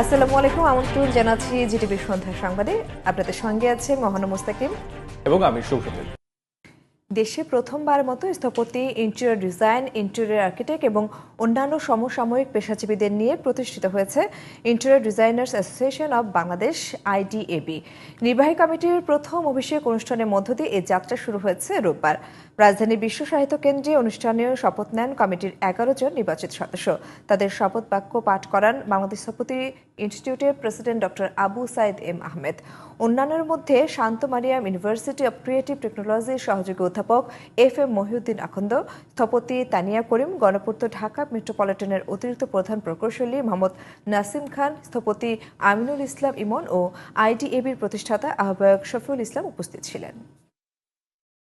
আসসালামু আলাইকুম, আমন্ত্রণ জানাচ্ছি জিটিভি সন্ধ্যা সংবাদে। আপনাদের সঙ্গে আছে মহান মুস্তাকিম। এবং আমি সৌসুদ্দিন দেশে প্রথমবার মতো স্থপতি ইন্টেরিয়র ডিজাইন, ইন্টেরিয়র আর্কিটেক্ট এবং অন্যান্য সমসাময়িক পেশাজীবীদের নিয়ে প্রতিষ্ঠিত হয়েছে interior designers association of Bangladesh, IDAB. নির্বাহী কমিটির প্রথম অভিষেক অনুষ্ঠানের মধ্য দিয়ে এই যাত্রা শুরু হয়েছে রোববার। রাজধানী বিশ্ব সাহিত্য কেন্দ্রে অনুষ্ঠানে শপথ নেন কমিটির এগারো জন নির্বাচিত সদস্য। তাদের শপথ বাক্য পাঠ করান বাংলাদেশ স্থপতি ইনস্টিটিউটের president doctor Abu Sayeed M Ahmed. অন্যান্যের মধ্যে Shanto Mariam university of creative টেকনোলজির সহযোগী অধ্যাপক এফ এম মহিউদ্দিন আখন্দ স্থপতি তানিয়া করিম, গণপূর্ত ঢাকা মেট্রোপলিটনের অতিরিক্ত প্রধান প্রকৌশলী মোহাম্মদ নাসিম খান, স্থপতি আমিনুল ইসলাম ইমন ও আইডিএবির প্রতিষ্ঠাতা আহ্বায়ক শফিউল ইসলাম উপস্থিত ছিলেন।